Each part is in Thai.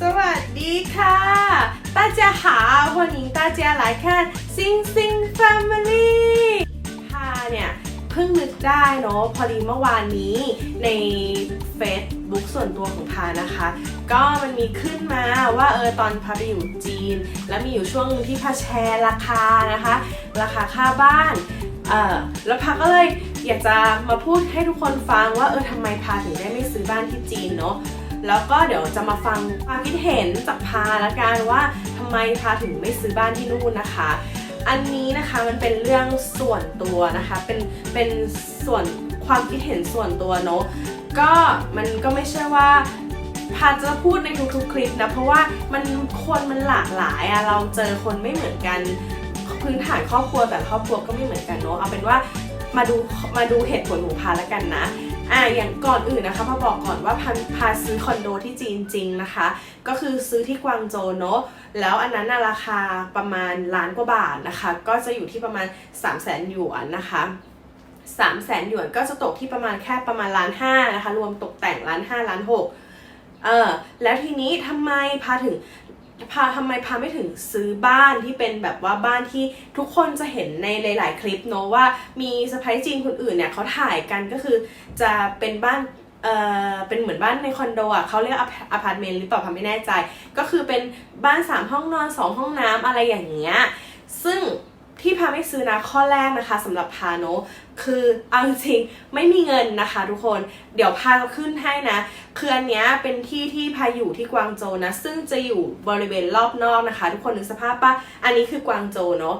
สวัสดีค่ะ大家好欢迎大家来看星星 Family พาเนี่ยเพิ่งนึกได้เนาะพอดีเมื่อวานนี้ใน Facebook ส่วนตัวของพานะคะ ก็มันมีขึ้นมาว่าเออตอนพาไปอยู่จีน แล้วมีอยู่ช่วงหนึงที่พาแชร์ราคานะคะ ราคาค่าบ้าน เออแล้วพาก็เลยอยากจะมาพูดให้ทุกคนฟังว่าเออทำไมพาถึงได้ไม่ซื้อบ้านที่จีนเนาะ แล้วก็เดี๋ยวจะมาฟังความคิดเห็นจากพาละกันว่าทำไมพาถึงไม่ซื้อบ้านที่นู่นนะคะ อันนี้นะคะมันเป็นเรื่องส่วนตัวนะคะ เป็นเป็นส่วนความคิดเห็นส่วนตัวเนาะก็มันก็ไม่ใช่ว่าพาจะพูดในทุกๆคลิปนะเพราะว่ามันคนมันหลากหลายอะเราเจอคนไม่เหมือนกันพื้นฐานครอบครัวแต่ครอบครัวก็ไม่เหมือนกันเนาะเอาเป็นว่ามาดูมาดูเหตุผลของพาแล้วกันนะ อะอย่างก่อนอื่นนะคะพาบอกก่อนว่าพาพาซื้อคอนโดที่จีนจริงนะคะ ก็คือซื้อที่กวางโจวเนาะแล้วอันนั้นราคาประมาณล้านกว่าบาทนะคะ ก็จะอยู่ที่ประมาณ 3 0 0แสนหยวนนะคะ3 0 0แสนหยวนก็จะตกที่ประมาณแค่ประมาณล้านห้านะคะ รวมตกแต่งล้านห้าล้านหกเออแล้วทีนี้ทำไมพาถึง พาทำไมพาไม่ถึงซื้อบ้านที่เป็นแบบว่าบ้านที่ทุกคนจะเห็นในหลาย ๆ คลิปเนาะว่ามีสไปจีนคนอื่นเนี่ยเขาถ่ายกันก็คือจะเป็นบ้านเอ่อเป็นเหมือนบ้านในคอนโดอะเขาเรียกอพาร์ตเมนต์หรือเปล่าพาไม่แน่ใจ ก็คือเป็นบ้าน 3 ห้องนอน 2 ห้องน้ำอะไรอย่างเงี้ยซึ่ง ที่พาไม่ซื้อนะข้อแรกนะคะสำหรับพาโนะคือเอาจริงไม่มีเงินนะคะทุกคนเดี๋ยวพาจะขึ้นให้นะคืออันเนี้ยเป็นที่ที่พาอยู่ที่กวางโจนะ ซึ่งจะอยู่บริเวณรอบนอกนะคะ ทุกคนนึกสภาพปะอันนี้คือกวางโจเนาะ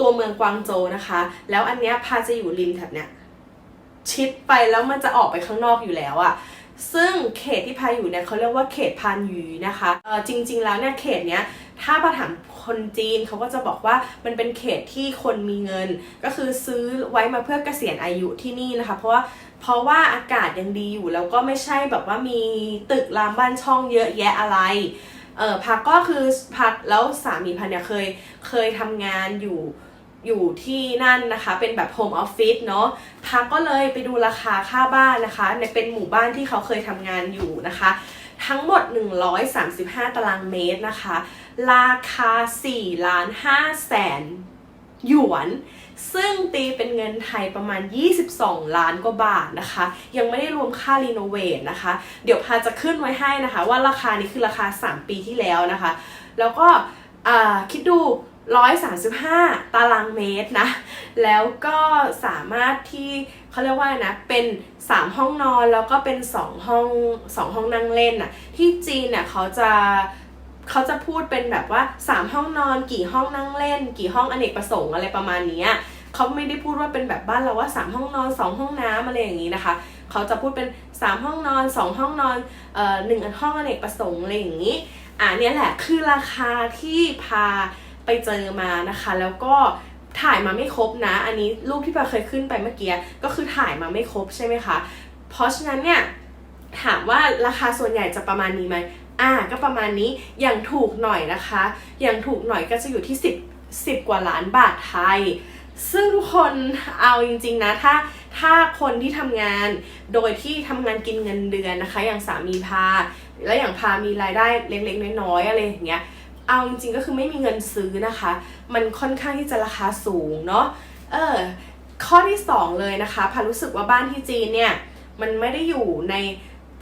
ตัวเมืองกวางโจนะคะ แล้วอันเนี้ยพาจะอยู่ริมแถบเนี้ยชิดไปแล้วมันจะออกไปข้างนอกอยู่แล้วอะซึ่งเขตที่พาอยู่เนี่ยเขาเรียกว่าเขตพานยูนะคะเออจริง ๆ แล้วเนี่ยเขตเนี้ย ถ้าประถามคนจีนเขาก็จะบอกว่ามันเป็นเขตที่คนมีเงิน ก็คือซื้อไว้มาเพื่อเกษียณอายุที่นี่นะคะ เพราะว่าเพราะว่าอากาศยังดีอยู่ แล้วก็ไม่ใช่แบบว่ามีตึกรามบ้านช่องเยอะแยะอะไรเออพักก็คือพักแล้วสามีพันเนี่ยเคยเคยทำงานอยู่อยู่ที่นั่นนะคะ เป็นแบบโฮมออฟฟิศเนาะพักก็เลยไปดูราคาค่าบ้านนะคะ ในเป็นหมู่บ้านที่เขาเคยทำงานอยู่นะคะ ทั้งหมด 135 ตารางเมตรนะคะ ราคา4ล้าน5แสนหยวน ซึ่งตีเป็นเงินไทยประมาณ 22 ล้านกว่าบาทนะคะ ยังไม่ได้รวมค่ารีโนเวทนะคะ เดี๋ยวพาจะขึ้นไว้ให้นะคะ ว่าราคานี้คือราคา 3 ปีที่แล้วนะคะ แล้วก็คิดดู 135 ตารางเมตรนะ แล้วก็สามารถที่เขาเรียกว่านะ เป็น 3 ห้องนอนแล้วก็เป็น 2 ห้อง 2 ห้องนั่งเล่นน่ะ ที่จีนเนี่ยเขาจะเขาจะพูดเป็นแบบว่า 3 ห้องนอนกี่ห้องนั่งเล่น กี่ห้องอเนกประสงค์อะไรประมาณนี้เขาไม่ได้พูดว่าเป็นแบบบ้านเราว่า 3 ห้องนอน 2 ห้องน้ำอะไรอย่างนี้นะคะเขาจะพูดเป็น 3 ห้องนอน 2 ห้องนอนเอ่อหนึ่งห้องอเนกประสงค์อะไรอย่างนี้อ่าเนี่ยแหละคือราคาที่พา ไปเจอมานะคะ แล้วก็ถ่ายมาไม่ครบนะ อันนี้รูปที่พาเคยขึ้นไปเมื่อกี้ก็คือถ่ายมาไม่ครบใช่ไหมคะ เพราะฉะนั้นเนี่ยถามว่าราคาส่วนใหญ่จะประมาณนี้ไหมอ่าก็ประมาณนี้อย่างถูกหน่อยนะคะ อย่างถูกหน่อยก็จะอยู่ที่ 10 10 กว่าล้านบาทไทย ซึ่งทุกคนเอาจริงๆนะถ้าถ้าคนที่ทำงานโดยที่ทำงานกินเงินเดือนนะคะ อย่างสามีพา และอย่างพามีรายได้เล็กๆน้อยๆอะไรอย่างเงี้ย เอาจริงๆก็คือไม่มีเงินซื้อนะคะ มันค่อนข้างที่จะราคาสูงเนาะเออข้อที่สองเลยนะคะพารู้สึกว่าบ้านที่จีนเนี่ยมันไม่ได้อยู่ใน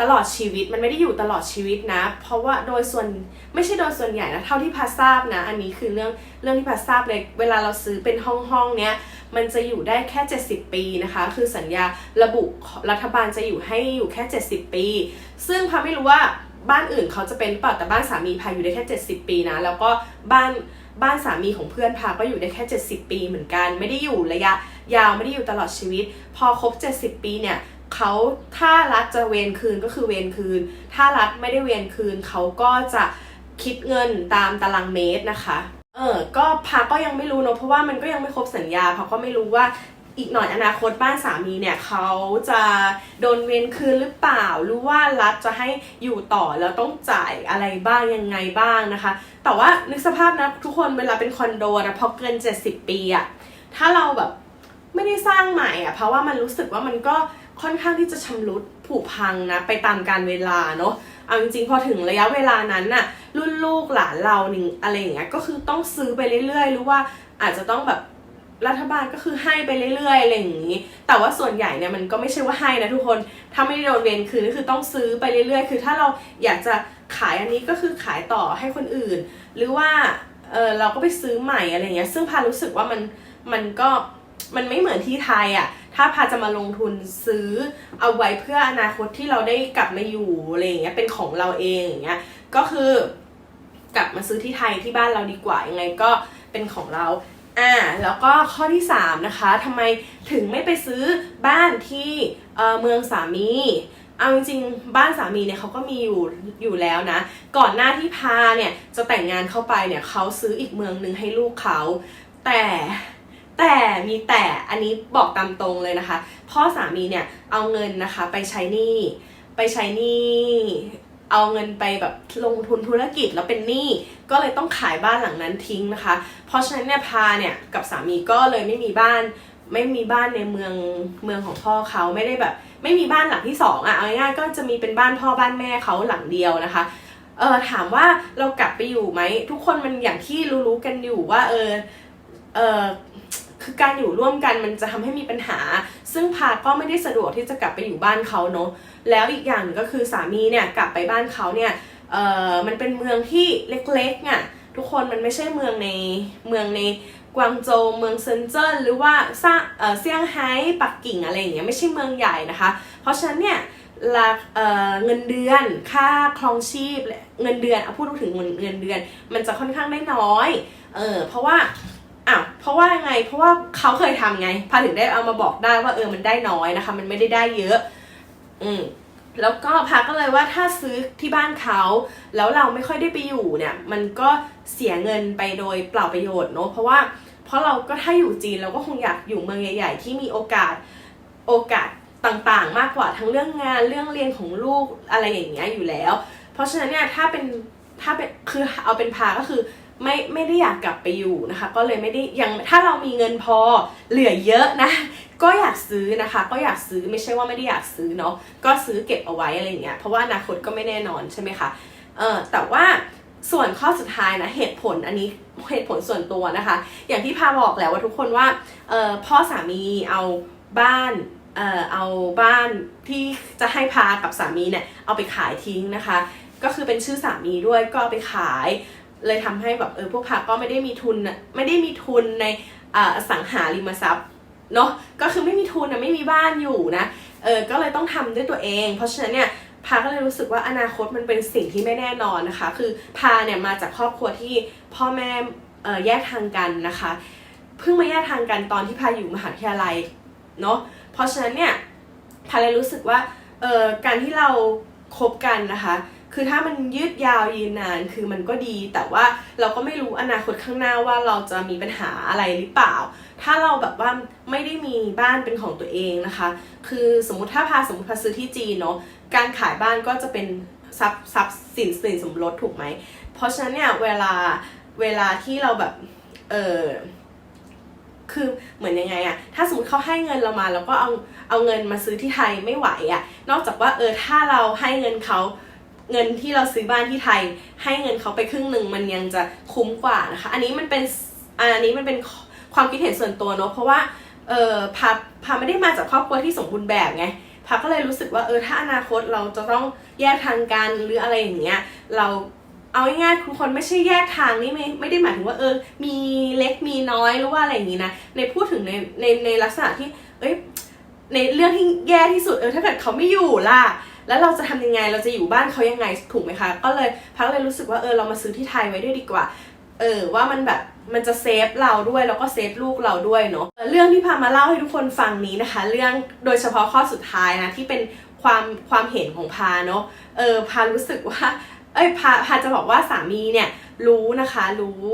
ตลอดชีวิตมันไม่ได้อยู่ตลอดชีวิตนะ เพราะว่าโดยส่วนไม่ใช่โดยส่วนใหญ่นะเท่าที่พาทราบนะ อันนี้คือเรื่องเรื่องที่พาทราบเลยเวลาเราซื้อเป็นห้องห้องๆเนี้ยมันจะอยู่ได้แค่ 70 ปีนะคะ คือสัญญาระบุรัฐบาลจะอยู่ให้อยู่แค่ 70 ปี ซึ่งพาไม่รู้ว่า บ้านอื่นเขาจะเป็นเปล่าแต่บ้านสามีพาอยู่ได้แค่ 70 ปีนะ แล้วก็บ้านบ้านสามีของเพื่อนพาก็อยู่ได้แค่ 70 ปีเหมือนกัน ไม่ได้อยู่ระยะยาวไม่ได้อยู่ตลอดชีวิต พอครบ 70 ปีเนี่ยเขาถ้ารัฐจะเวนคืนก็คือเวนคืน ถ้ารัฐไม่ได้เวนคืนเขาก็จะคิดเงินตามตารางเมตรนะคะ เออ ก็พาก็ยังไม่รู้เนอะเพราะว่ามันก็ยังไม่ครบสัญญาพาก็ไม่รู้ว่า อีกหน่อยอนาคตบ้านสามีเนี่ยเขาจะโดนเวนคืนหรือเปล่า หรือว่ารัฐจะให้อยู่ต่อแล้วต้องจ่ายอะไรบ้างยังไงบ้างนะคะ แต่ว่านึกสภาพนะทุกคนเวลาเป็นคอนโดนะพอเกิน 70 ปีอะถ้าเราแบบไม่ได้สร้างใหม่อะเพราะว่ามันรู้สึกว่ามันก็ค่อนข้างที่จะชำรุดผุพังนะไปตามการเวลาเนาะเอาจริงๆพอถึงระยะเวลานั้นน่ะรุ่นลูกหลานเราหนึ่งอะไรอย่างเงี้ยก็คือต้องซื้อไปเรื่อยๆหรือว่าอาจจะต้องแบบ รัฐบาลก็คือให้ไปเรื่อยๆอะไรอย่างนี้ แต่ว่าส่วนใหญ่เนี่ยมันก็ไม่ใช่ว่าให้นะทุกคน ถ้าไม่ได้โดนเวรคืนก็คือต้องซื้อไปเรื่อยๆ คือถ้าเราอยากจะขายอันนี้ก็คือขายต่อให้คนอื่น หรือว่าเออเราก็ไปซื้อใหม่อะไรเงี้ย ซึ่งพารู้สึกว่ามันมันก็มันไม่เหมือนที่ไทยอะ่ะ ถ้าพาจะมาลงทุนซื้อเอาไว้เพื่ออนาคตที่เราได้กลับมาอยู่อะไรอย่างเงี้ย เป็นของเราเองอย่างเงี้ย ก็คือกลับมาซื้อที่ไทยที่บ้านเราดีกว่ายังไงก็เป็นของเรา อ่าแล้วก็ข้อที่ 3 นะคะทำไมถึงไม่ไปซื้อบ้านที่เเมืองสามีเอาจริงๆบ้านสามีเนี่ยเขาก็มีอยู่อยู่แล้วนะ ก่อนหน้าที่พาเนี่ยจะแต่งงานเข้าไปเนี่ยเขาซื้ออีกเมืองหนึ่งให้ลูกเขาแต่แต่มีแต่อันนี้บอกตามตรงเลยนะคะ พ่อสามีเนี่ยเอาเงินนะคะไปใช้หนี้ไปใช้หนี้ เอาเงินไปแบบลงทุนธุรกิจแล้วเป็นหนี้ก็เลยต้องขายบ้านหลังนั้นทิ้งนะคะ เพราะฉะนั้นเนี่ยพาเนี่ยกับสามีก็เลยไม่มีบ้านไม่มีบ้านในเมืองเมืองของพ่อเขาไม่ได้แบบ ไม่มีบ้านหลังที่สองอะเอาง่ายๆก็จะมีเป็นบ้านพ่อบ้านแม่เขาหลังเดียวนะคะเออถามว่าเรากลับไปอยู่ไหมทุกคนมันอย่างที่รู้ๆกันอยู่ว่าเออเออคือการอยู่ร่วมกันมันจะทำให้มีปัญหา ซึ่งพาก็ไม่ได้สะดวกที่จะกลับไปอยู่บ้านเขาเนาะแล้วอีกอย่างหนึ่งก็คือสามีเนี่ยกลับไปบ้านเขาเนี่ยเออมันเป็นเมืองที่เล็กๆอะทุกคนมันไม่ใช่เมืองในเมืองในกวางโจวเมืองเซินเจิ้นหรือว่าซ่าเออเซี่ยงไฮ้ปักกิ่งอะไรอย่างเงี้ยไม่ใช่เมืองใหญ่นะคะ เพราะฉะนั้นเนี่ยราเอ่อเงินเดือนค่าครองชีพเงินเดือนเอาพูดถึงเงินเดือน มันจะค่อนข้างได้น้อยเออเพราะว่า อ้าวเพราะว่าไงเพราะว่าเขาเคยทำไงพาถึงได้เอามาบอกได้ว่าเออมันได้น้อยนะคะ มันไม่ได้ได้เยอะ อืมแล้วก็พาก็เลยว่าถ้าซื้อที่บ้านเขาแล้วเราไม่ค่อยได้ไปอยู่เนี่ย มันก็เสียเงินไปโดยเปล่าประโยชน์เนอะเพราะว่าเพราะเราก็ถ้าอยู่จีนเราก็คงอยากอยู่เมืองใหญ่ ๆ ที่มีโอกาสโอกาสต่างๆ มากกว่าทั้งเรื่องงานเรื่องเรียนของลูกอะไรอย่างเงี้ยอยู่แล้ว เพราะฉะนั้นเนี่ยถ้าเป็นถ้าเป็นคือเอาเป็นพาก็คือ ไม่ไม่ได้อยากกลับไปอยู่นะคะ ก็เลยไม่ได้ยังถ้าเรามีเงินพอเหลือเยอะนะ ก็อยากซื้อนะคะ ก็อยากซื้อไม่ใช่ว่าไม่ได้อยากซื้อเนาะก็ซื้อเก็บเอาไว้อะไรอย่างเงี้ยเพราะว่าอนาคตก็ไม่แน่นอนใช่ไหมคะเออแต่ว่าส่วนข้อสุดท้ายนะเหตุผลอันนี้เหตุผลส่วนตัวนะคะ อย่างที่พาบอกแล้วว่าทุกคนว่าเออพ่อสามีเอาบ้านเออเอาบ้านที่จะให้พากับสามีเนี่ยเอาไปขายทิ้งนะคะ ก็คือเป็นชื่อสามีด้วยก็ไปขาย เลยทำให้แบบเออพวกพาก็ไม่ได้มีทุนน่ะไม่ได้มีทุนในอ่าสังหาริมทรัพย์เนาะก็คือไม่มีทุนนะไม่มีบ้านอยู่นะเออก็เลยต้องทำด้วยตัวเอง เพราะฉะนั้นเนี่ยพาก็เลยรู้สึกว่าอนาคตมันเป็นสิ่งที่ไม่แน่นอนนะคะ คือพาเนี่ยมาจากครอบครัวที่พ่อแม่เออแยกทางกันนะคะเพิ่งมาแยกทางกันตอนที่พาอยู่มหาวิทยาลัยเนาะเพราะฉะนั้นเนี่ยพาเลยรู้สึกว่าเออการที่เราคบกันนะคะ คือถ้ามันยืดยาวยืนนานคือมันก็ดี แต่ว่าเราก็ไม่รู้อนาคตข้างหน้าว่าเราจะมีปัญหาอะไรหรือเปล่า ถ้าเราแบบว่าไม่ได้มีบ้านเป็นของตัวเองนะคะ คือสมมติถ้าพาสมมติพาซื้อที่จีนเนาะการขายบ้านก็จะเป็นทรัพย์ทรัพย์สินสินสมรสถูกไหม เพราะฉะนั้นเนี่ยเวลาเวลาที่เราแบบเออคือเหมือนยังไงอะถ้าสมมติเขาให้เงินเรามา แล้วก็เอาเอาเงินมาซื้อที่ไทยไม่ไหวอะนอกจากว่าเออถ้าเราให้เงินเขา เงินที่เราซื้อบ้านที่ไทย ให้เงินเขาไปครึ่งหนึ่งมันยังจะคุ้มกว่านะคะ อันนี้มันเป็นอันนี้มันเป็นความคิดเห็นส่วนตัวเนอะเพราะว่าเออพาพาไม่ได้มาจากครอบครัวที่สมบูรณ์แบบไงพาก็เลยรู้สึกว่าเออถ้าอนาคตเราจะต้องแยกทางกันหรืออะไรอย่างเงี้ยเราเอาง่ายๆทุกคนไม่ใช่แยกทางนี่ไม่ไม่ได้หมายถึงว่าเออ มีเล็กมีน้อยหรือว่าอะไรอย่างงี้นะในพูดถึงในในในลักษณะที่ เอ้ยในเรื่องที่แย่ที่สุดเออถ้าเกิดเขาไม่อยู่ล่ะ แล้วเราจะทำยังไงเราจะอยู่บ้านเขายังไงถูกไหมคะ ก็เลยพักเลยรู้สึกว่าเออเรามาซื้อที่ไทยไว้ด้วยดีกว่า เออว่ามันแบบมันจะเซฟเราด้วยแล้วก็เซฟลูกเราด้วยเนาะเรื่องที่พามาเล่าให้ทุกคนฟังนี้นะคะ เรื่องโดยเฉพาะข้อสุดท้ายนะที่เป็นความความเห็นของพาเนาะเออพารู้สึกว่าเอ้ยพาพาจะบอกว่าสามีเนี่ยรู้นะคะ รู้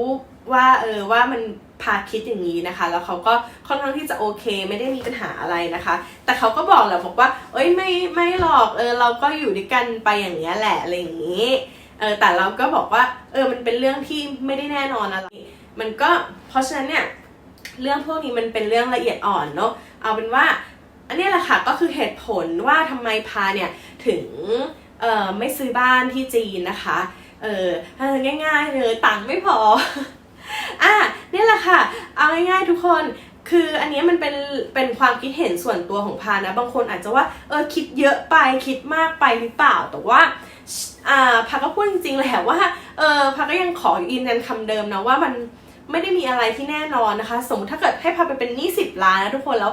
ว่าเออว่ามัน พาคิดอย่างนี้นะคะ แล้วเขาก็ค่อนข้างที่จะโอเค ไม่ได้มีปัญหาอะไรนะคะ แต่เขาก็บอกแหละบอกว่า เอ้ยไม่ไม่หรอกเออเราก็อยู่ด้วยกันไปอย่างเงี้ยแหละอะไรอย่างนี้เออแต่เราก็บอกว่าเออมันเป็นเรื่องที่ไม่ได้แน่นอนอะไรมันก็เพราะฉะนั้นเนี่ยเรื่องพวกนี้มันเป็นเรื่องละเอียดอ่อนเนาะเอาเป็นว่าอันนี้แหละค่ะก็คือเหตุผลว่าทำไมพาเนี่ยถึงเออไม่ซื้อบ้านที่จีนนะคะเออง่ายๆเลยตังค์ไม่พออะนี่แหละ ค่ะ เอาง่ายๆทุกคนคืออันนี้มันเป็นเป็นความคิดเห็นส่วนตัวของพานะ บางคนอาจจะว่าเออคิดเยอะไปคิดมากไปหรือเปล่าแต่ว่าอ่าพาก็พูดจริงๆแหละว่าเออพาก็ยังขอยืนยันคำเดิมนะว่ามันไม่ได้มีอะไรที่แน่นอนนะคะ สมมติถ้าเกิดให้พาไปเป็นหนี้สิบล้านนะทุกคนแล้ว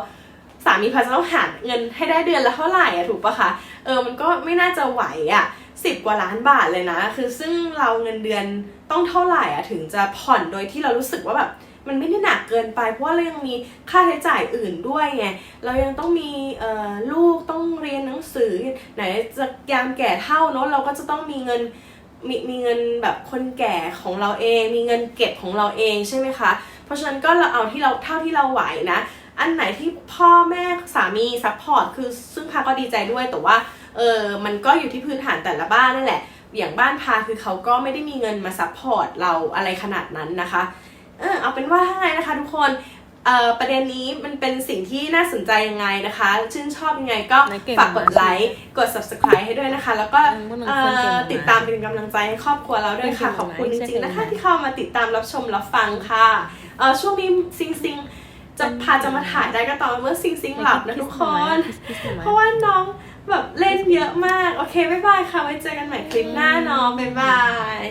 สามีพาจะต้องหาเงินให้ได้เดือนละเท่าไหร่อะถูกปะคะเออมันก็ไม่น่าจะไหวอะสิบกว่าล้านบาทเลยนะ คือซึ่งเราเงินเดือนต้องเท่าไหร่อะถึงจะผ่อนโดยที่เรารู้สึกว่าแบบ มันไม่ได้หนักเกินไป เพราะว่าเรายังมีค่าใช้จ่ายอื่นด้วยไงเรายังต้องมีลูกต้องเรียนหนังสือไหนจะยามแก่เท่าเนาะเราก็จะต้องมีเงินมีมีเงินแบบคนแก่ของเราเอง มีเงินเก็บของเราเองใช่ไหมคะ เพราะฉะนั้นก็เราเอาที่เราเท่าที่เราไหวนะ อันไหนที่พ่อแม่สามีซัพพอร์ตคือซึ่งพาก็ดีใจด้วยแต่ว่าเออมันก็อยู่ที่พื้นฐานแต่ละบ้านนั่นแหละ อย่างบ้านพาคือเขาก็ไม่ได้มีเงินมาซัพพอร์ตเราอะไรขนาดนั้นนะคะ เออเอาเป็นว่าถ้าไงนะคะทุกคนเอ่อประเด็นนี้มันเป็นสิ่งที่น่าสนใจยังไงนะคะ ชื่นชอบยังไงก็ในเกมฝากกดไลค์กด subscribe ให้ด้วยนะคะ แล้วก็อืมพวกหนูเอ่เพื่อนเก่งอมากติดตามเป็นกำลังใจให้ครอบครัวเราด้วยค่ะเก่งขอบคุณจมากริงๆนะคะเก่งมากที่เข้ามาติดตามรับชมรับฟังค่ะเอ่อช่วงนี้ซิงซิงจะพาจะมาถ่ายได้ก็ตอนเมื่อซิงซิงหลับนะทุกคน เพราะว่าน้องแบบเล่นเยอะมาก โอเค บ๊ายบายค่ะ ไว้เจอกันใหม่คลิปหน้าเน้องบ๊ายบาย